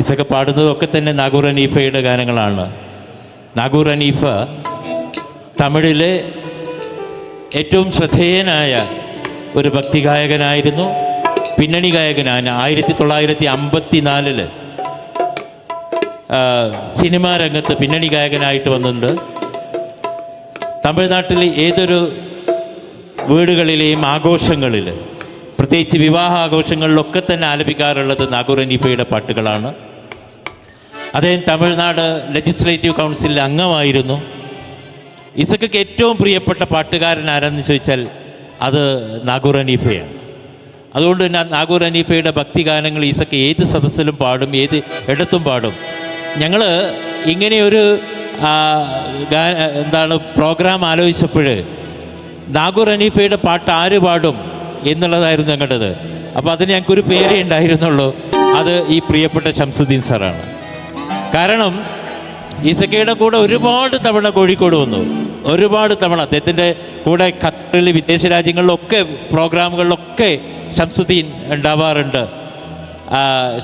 ഇസൊക്കെ പാടുന്നതൊക്കെ തന്നെ നാഗൂർ അനീഫയുടെ ഗാനങ്ങളാണ്. നാഗൂർ അനീഫ തമിഴിലെ ഏറ്റവും ശ്രദ്ധേയനായ ഒരു ഭക്തിഗായകനായിരുന്നു. പിന്നണി ഗായകനാണ്. ആയിരത്തി തൊള്ളായിരത്തി അമ്പത്തി നാലിൽ സിനിമാ രംഗത്ത് പിന്നണി ഗായകനായിട്ട് വന്നിട്ടുണ്ട്. തമിഴ്നാട്ടിൽ ഏതൊരു വീടുകളിലെയും ആഘോഷങ്ങളിൽ പ്രത്യേകിച്ച് വിവാഹ ആഘോഷങ്ങളിലൊക്കെ തന്നെ ആലപിക്കാറുള്ളത് നാഗൂർ അനീഫയുടെ പാട്ടുകളാണ്. അദ്ദേഹം തമിഴ്നാട് ലെജിസ്ലേറ്റീവ് കൗൺസിലിലെ അംഗമായിരുന്നു. ഇസക്കൊക്കെ ഏറ്റവും പ്രിയപ്പെട്ട പാട്ടുകാരൻ ആരെന്ന് ചോദിച്ചാൽ അത് നാഗൂർ അനീഫയാണ് അതുകൊണ്ട് തന്നെ നാഗൂർ അനീഫയുടെ ഭക്തിഗാനങ്ങൾ ഈസക്ക് ഏത് സദസ്സിലും പാടും ഏത് ഇടത്തും പാടും. ഞങ്ങൾ ഇങ്ങനെയൊരു എന്താണ് പ്രോഗ്രാം ആലോചിച്ചപ്പോൾ നാഗൂർ അനീഫയുടെ പാട്ട് ആര് പാടും എന്നുള്ളതായിരുന്നു ഞങ്ങളുടേത്. അപ്പോൾ അതിന് ഞങ്ങൾക്കൊരു പേരേ ഉണ്ടായിരുന്നുള്ളൂ. അത് ഈ പ്രിയപ്പെട്ട ഷംസുദ്ദീൻ സാറാണ്. കാരണം ഈസക്കയുടെ കൂടെ ഒരുപാട് തവണ കോഴിക്കോട് വന്നു. ഒരുപാട് തവണ അദ്ദേഹത്തിന്റെ കൂടെ ഖത്തറിൽ വിദേശ രാജ്യങ്ങളിലൊക്കെ പ്രോഗ്രാമുകളിലൊക്കെ ഷംസുദ്ദീൻ ഉണ്ടാവാറുണ്ട്.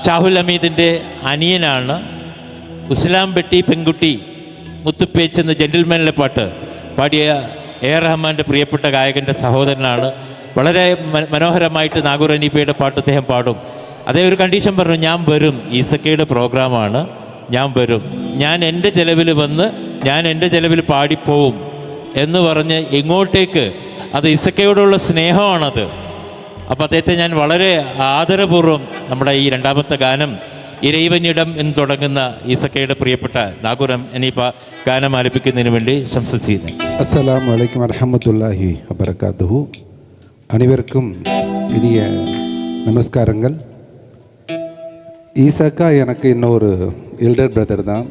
ഷാഹുൽ അമീദിന്റെ അനിയനാണ് ഉസ്ലാം ബെട്ടി പെൺകുട്ടി മുത്തുപ്പേച്ച് എന്ന ജെന്റിൽമാനിലെ പാട്ട് പാടിയ എ റഹ്മാന്റെ പ്രിയപ്പെട്ട ഗായകന്റെ സഹോദരനാണ്. വളരെ മനോഹരമായിട്ട് നാഗൂർ അനീപ്പയുടെ പാട്ട് അദ്ദേഹം പാടും. അതേ ഒരു കണ്ടീഷൻ പറഞ്ഞു ഞാൻ വരും ഈസക്കയുടെ പ്രോഗ്രാമാണ്. ഞാൻ വരും. ഞാൻ എന്റെ ചിലവിൽ വന്ന് ഞാൻ എന്റെ ചിലവിൽ പാടിപ്പോവും എന്ന് പറഞ്ഞ് ഇങ്ങോട്ടേക്ക് അത് ഇസക്കയോടുള്ള സ്നേഹമാണത്. അപ്പോൾ അദ്ദേഹത്തെ ഞാൻ വളരെ ആദരപൂർവം നമ്മുടെ ഈ രണ്ടാമത്തെ ഗാനം ഇരൈവനിടം എന്ന് തുടങ്ങുന്ന ഇസക്കയുടെ പ്രിയപ്പെട്ട നാഗുരം ഇനിയിപ്പോൾ ഗാനം ആലപിക്കുന്നതിന് വേണ്ടി ശംസിക്കുന്നു അസ്സലാം വലൈക്കും വറഹമത്തല്ലാഹി വബർക്കാത്തുഹു അനിവർക്കും ഇനിയ നമസ്കാരങ്ങൾ. ഈസക്ക എനക്ക് ഇന്നൊരു எல்டர் பிரதர் தான்.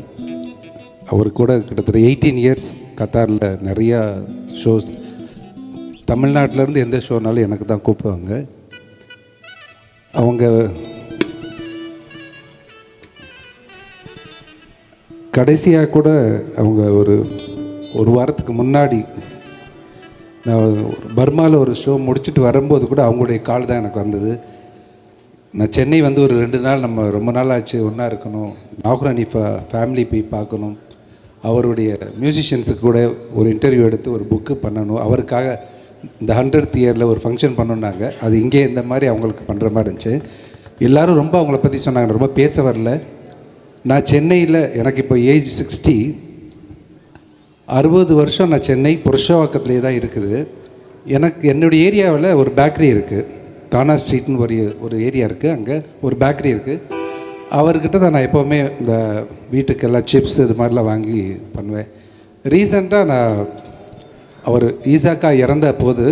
அவர் கூட கிட்டத்தட்ட எயிட்டீன் இயர்ஸ் கத்தாரில் நிறையா ஷோஸ் தமிழ்நாட்டிலேருந்து எந்த ஷோனாலும் எனக்கு தான் கூப்பிடுவாங்க. அவங்க கடைசியாக கூட அவங்க ஒரு ஒரு வாரத்துக்கு முன்னாடி நான் பர்மாவில் ஒரு ஷோ முடிச்சுட்டு வரும்போது கூட அவங்களுடைய கால் தான் எனக்கு வந்தது. நான் சென்னை வந்து ஒரு ரெண்டு நாள் நம்ம ரொம்ப நாள் ஆச்சு ஒன்றா இருக்கணும். நாகூர் அனீஃபா ஃபேமிலி போய் பார்க்கணும். அவருடைய மியூசிஷியன்ஸுக்கு கூட ஒரு இன்டர்வியூ எடுத்து ஒரு புக்கு பண்ணணும். அவருக்காக இந்த ஹண்ட்ரட் இயரில் ஒரு ஃபங்க்ஷன் பண்ணணுன்னாங்க அது இங்கே இந்த மாதிரி அவங்களுக்கு பண்ணுற மாதிரி இருந்துச்சு. எல்லோரும் ரொம்ப அவங்கள பற்றி சொன்னாங்க. ரொம்ப பேச வரல. நான் சென்னையில் எனக்கு இப்போ ஏஜ் சிக்ஸ்டி அறுபது வருஷம் நான் சென்னை புருஷவாக்கத்துலேயே தான் இருக்குது. எனக்கு என்னுடைய ஏரியாவில் ஒரு பேக்கரி இருக்குது தானா ஸ்ட்ரீட்னு ஒரு ஒரு ஏரியா இருக்குது அங்கே ஒரு பேக்கரி இருக்குது அவர்கிட்ட தான் நான் எப்போவுமே இந்த வீட்டுக்கெல்லாம் சிப்ஸ் இது மாதிரிலாம் வாங்கி பண்ணுவேன். ரீசெண்டாக நான் அவர் ஈசாக்கா இறந்த போது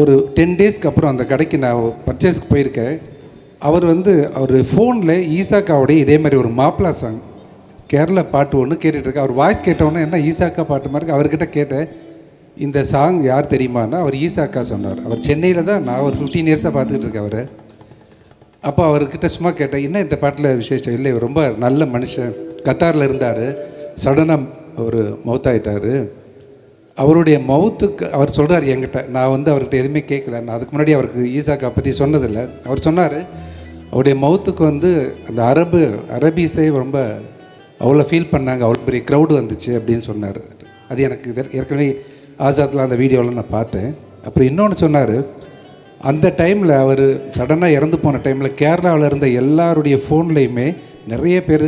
ஒரு டென் டேஸ்க்கு அப்புறம் அந்த கடைக்கு நான் பர்ச்சேஸ்க்கு போயிருக்கேன். அவர் வந்து அவர் ஃபோனில் ஈசாக்காவுடைய இதே மாதிரி ஒரு மாப்பிளா சாங் கேரளா பாட்டு ஒன்று கேட்டுட்ருக்கேன் அவர் வாய்ஸ் கேட்டவுடனே என்ன ஈசாக்கா பாட்டு மாதிரி? அவர்கிட்ட கேட்டேன். இந்த சாங் யார் தெரியுமான்னா அவர் ஈசாக்கா சொன்னார். அவர் சென்னையில் தான் நான் ஒரு ஃபிஃப்டீன் இயர்ஸாக பார்த்துக்கிட்டு இருக்கேன் அவரை. அப்போ அவர்கிட்ட சும்மா கேட்டேன் என்ன இந்த பாட்டில் விசேஷம்? இல்லை ரொம்ப நல்ல மனுஷன். கத்தாரில் இருந்தார். சடனாக ஒரு மவுத்தாயிட்டார் அவருடைய மவுத்துக்கு அவர் சொல்கிறார் என்கிட்ட. நான் வந்து அவர்கிட்ட எதுவுமே கேட்கல. நான் அதுக்கு முன்னாடி அவருக்கு ஈசாக்கா பற்றி சொன்னதில்லை. அவர் சொன்னார் அவருடைய மவுத்துக்கு வந்து அந்த அரபு அரபீஸே ரொம்ப அவ்வளோ ஃபீல் பண்ணாங்க. அவ்வளோ பெரிய க்ரௌடு வந்துச்சு அப்படின்னு சொன்னார். அது எனக்கு ஏற்கனவே ஆசாத்தில் அந்த வீடியோவில் நான் பார்த்தேன். அப்புறம் இன்னொன்று சொன்னார் அந்த டைமில் அவர் சடனாக இறந்து போன டைமில் கேரளாவில் இருந்த எல்லாருடைய ஃபோன்லேயுமே நிறைய பேர்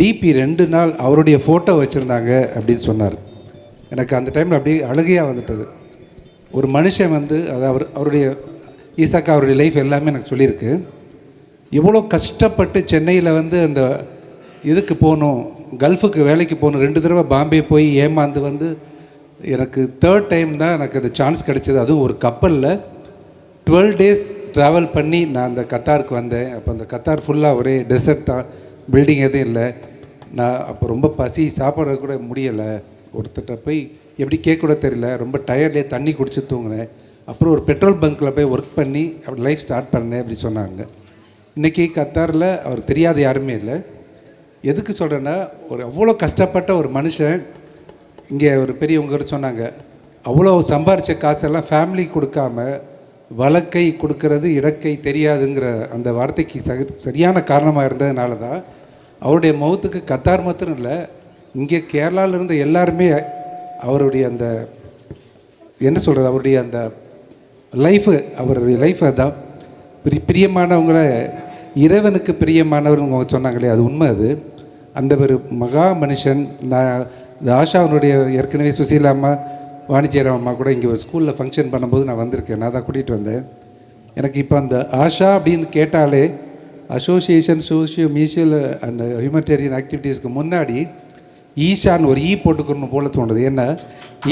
டிபி ரெண்டு நாள் அவருடைய ஃபோட்டோ வச்சுருந்தாங்க அப்படின்னு சொன்னார். எனக்கு அந்த டைமில் அப்படியே அழுகையாக வந்துட்டது. ஒரு மனுஷன் வந்து அது அவர் அவருடைய ஈசாக்கா அவருடைய லைஃப் எல்லாமே எனக்கு சொல்லியிருக்கு. எவ்வளோ கஷ்டப்பட்டு சென்னையில் வந்து அந்த இதுக்கு போகணும் கல்ஃபுக்கு வேலைக்கு போகணும் ரெண்டு தடவை பாம்பே போய் ஏமாந்து வந்து எனக்கு தேர்ட் டைம் தான் எனக்கு அந்த சான்ஸ் கிடைச்சது. அதுவும் ஒரு கப்பலில் டுவெல் டேஸ் ட்ராவல் பண்ணி நான் அந்த கத்தாருக்கு வந்தேன். அப்போ அந்த கத்தார் ஃபுல்லாக ஒரே டெசர்ட் தான். பில்டிங் எதுவும் இல்லை. நான் அப்போ ரொம்ப பசி சாப்பிட கூட முடியலை. ஒருத்தட்ட போய் எப்படி கேட்க கூட தெரியல. ரொம்ப டயர்ட்லேயே தண்ணி குடிச்சு தூங்கினேன். அப்புறம் ஒரு பெட்ரோல் பங்க்கில் போய் ஒர்க் பண்ணி அப்படி லைஃப் ஸ்டார்ட் பண்ணேன் அப்படி சொன்னாங்க. இன்றைக்கி கத்தாரில் அவர் தெரியாத யாருமே இல்லை. எதுக்கு சொல்கிறேன்னா ஒரு அவ்வளோ கஷ்டப்பட்ட ஒரு மனுஷன் இங்கே ஒரு பெரியவங்க சொன்னாங்க அவ்வளோ சம்பாரித்த காசெல்லாம் ஃபேமிலி கொடுக்காம வழக்கை கொடுக்கறது இடக்கை தெரியாதுங்கிற அந்த வார்த்தைக்கு சக சரியான காரணமாக இருந்ததுனால தான் அவருடைய மௌத்துக்கு கத்தார் மாத்திரம் இல்லை இங்கே கேரளாவில் இருந்த எல்லாருமே அவருடைய அந்த என்ன சொல்கிறது அவருடைய அந்த லைஃபு அவருடைய லைஃப் அதான் பிரி பிரியமானவங்கள இறைவனுக்கு பிரியமானவர்னு அவங்க சொன்னாங்களே அது உண்மை அது. அந்த ஒரு மகா மனுஷன் நான் இந்த ஆஷாவனுடைய ஏற்கனவே சுசீலா அம்மா வாணிஜ்யராம் அம்மா கூட இங்கே ஸ்கூலில் ஃபங்க்ஷன் பண்ணும்போது நான் வந்திருக்கேன். நான் தான் கூட்டிகிட்டு வந்தேன். எனக்கு இப்போ அந்த ஆஷா அப்படின்னு கேட்டாலே அசோசியேஷன் சோஷியோ மியூசியல் அந்த ஹியூமனிடேரியன் ஆக்டிவிட்டீஸ்க்கு முன்னாடி ஈஷான்னு ஒரு ஈ போட்டுக்கணும் போல தோணுது. ஏன்னா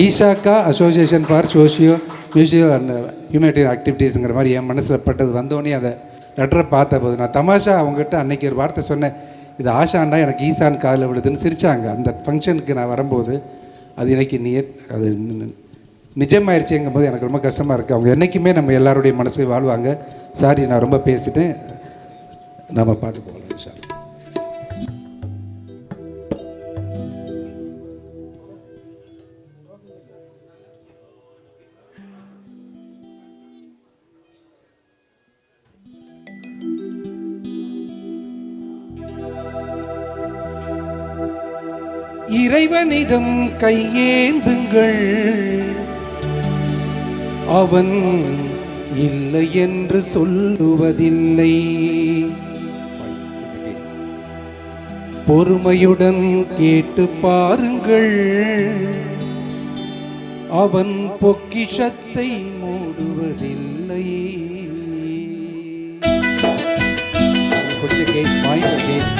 ஈஷாக்கா association for socio musical and humanitarian ஆக்டிவிட்டீஸுங்கிற மாதிரி என் மனசில் பட்டது வந்தோடனே அதை லெட்டரை பார்த்த போது நான் தமாஷா அவங்ககிட்ட அன்னைக்கு ஒரு வார்த்தை சொன்னேன். இது ஆஷான்னா எனக்கு ஈசான் காலில் விழுதுன்னு சிரிச்சாங்க. அந்த ஃபங்க்ஷனுக்கு நான் வரும்போது அது எனக்கு நியர் அது நிஜமாயிருச்சுங்கும் போது எனக்கு ரொம்ப கஷ்டமாக இருக்குது அவங்க என்றைக்குமே நம்ம எல்லாருடைய மனசை வாழ்வாங்க. சாரி நான் ரொம்ப பேசிட்டேன். நம்ம பாட்டு போகலாம் இறைவனிடம் கையேந்துங்கள். அவன் இல்லை என்று சொல்லுவதில்லை. பொறுமையுடன் கேட்டு பாருங்கள். அவன் பொக்கிஷத்தை மூடுவதில்லை. கொஞ்சம் கேட் வாய்ப்பு கேட்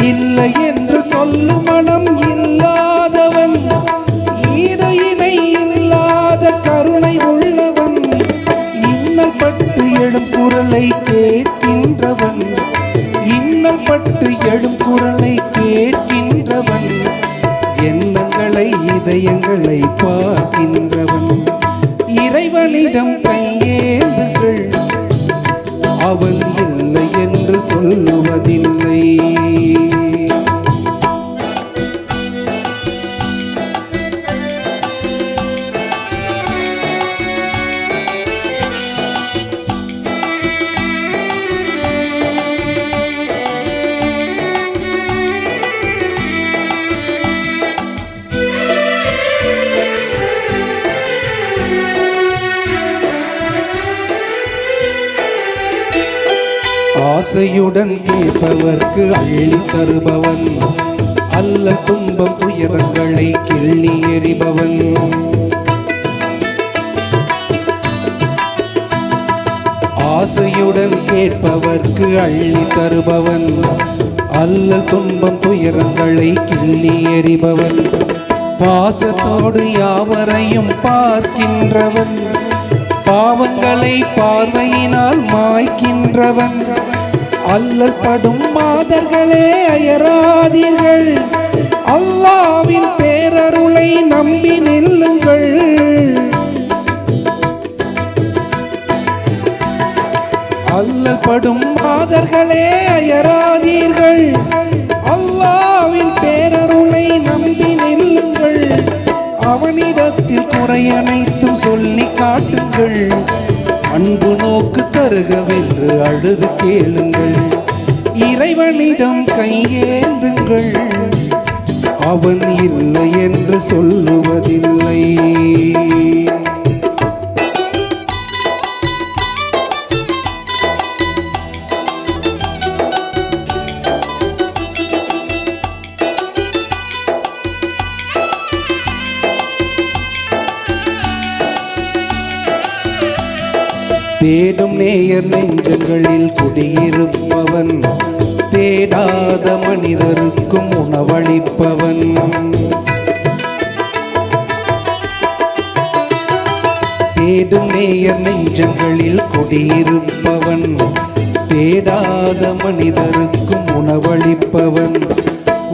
இல்லை என்று சொல்லும் மனம் இல்லாதவன் ஈடு இணை இல்லாத கருணை உள்ளவன் இன்னல் பட்டு எழும் குரலை கேட்கின்றவன் இன்னல் பட்டு எழும் குரலை கேட்கின்றவன் எண்ணங்களை இதயங்களை பார்க்கின்றவன். இறைவனிடம் ஆசையுடன் கேட்பவர்க்கு அள்ளி தருபவன். அல்ல துன்பம் துயரங்களை கிள்ளி எறிபவன். ஆசையுடன் கேட்பவர்க்கு அள்ளி தருபவன். அல்ல துன்பம் துயரங்களை கிள்ளி எறிபவன். பாசத்தோடு யாவரையும் பார்க்கின்றவன். பாவங்களை பார்வையினால் மாய்க்கின்றவன். அல்லல் படும் மாதர்களே அயராதீர்கள். அல்லாவின் பேரருளை நம்பி நில்லுங்கள். அல்லல்படும் மாதர்களே அயராதீர்கள். அல்லாவின் பேரருளை நம்பி நில்லுங்கள். அவனிடத்தில் குறையனைத்தும் சொல்லி காட்டுங்கள். அன்பு நோக்கு தருகவென்று அழுது கேளுங்கள். இறைவனிடம் கையேந்துங்கள். அவன் இல்லை என்று சொல்லுவதில்லை. தேடும் நேயர் நெஞ்சங்களில் குடியிருப்பவன். தேடாத மனிதருக்கும் உணவளிப்பவன். தேடும் நேயர் நெஞ்சங்களில் குடியிருப்பவன். தேடாத மனிதருக்கும் உணவளிப்பவன்.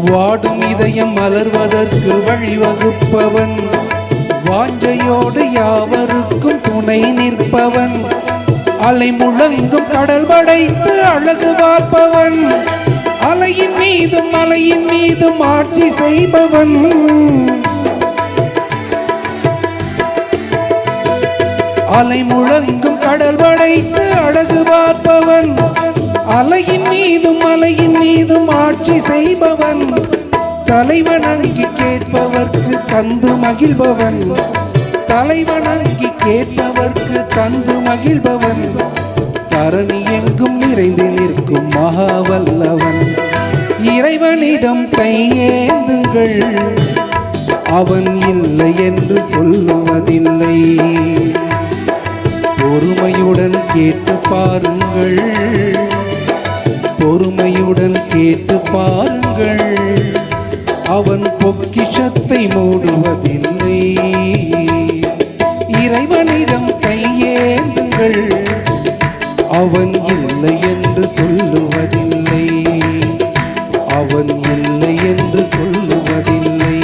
வாடும் இதயம் மலர்வதற்கு வழிவகுப்பவன். வாஞ்சையோடு யாவருக்கும் துணை நிற்பவன். அலை முழங்கும் கடல் படைத்து அழகு பார்ப்பவன். அலையின் மீதும் மலையின் மீதும் ஆட்சி செய்பவன். அலை முழங்கும் கடல் படைத்து அழகு பார்ப்பவன். அலையின் மீதும் மலையின் மீதும் ஆட்சி செய்பவன். தலைவன் அங்கி கேட்பவர்க்கு தந்து மகிழ்பவன். தலைவன் அங்கி கேட்டவர்க்கு தந்து மகிழ்பவன். தரணி எங்கும் நிறைந்து நிற்கும் மகாவல்லவன். இறைவனிடம் கையேந்துங்கள். அவன் இல்லை என்று சொல்லுவதில்லை. பொறுமையுடன் கேட்டு பாருங்கள். பொறுமையுடன் கேட்டு பாருங்கள். அவன் பொக்கிஷத்தை மூடுவதில்லை. இறைவனிடம் கையேந்துங்கள். அவன் இல்லை என்று சொல்லுவதில்லை. அவன் இல்லை என்று சொல்லுவதில்லை.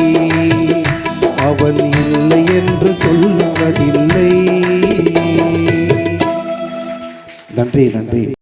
அவன் இல்லை என்று சொல்லுவதில்லை. நன்றி நன்றி.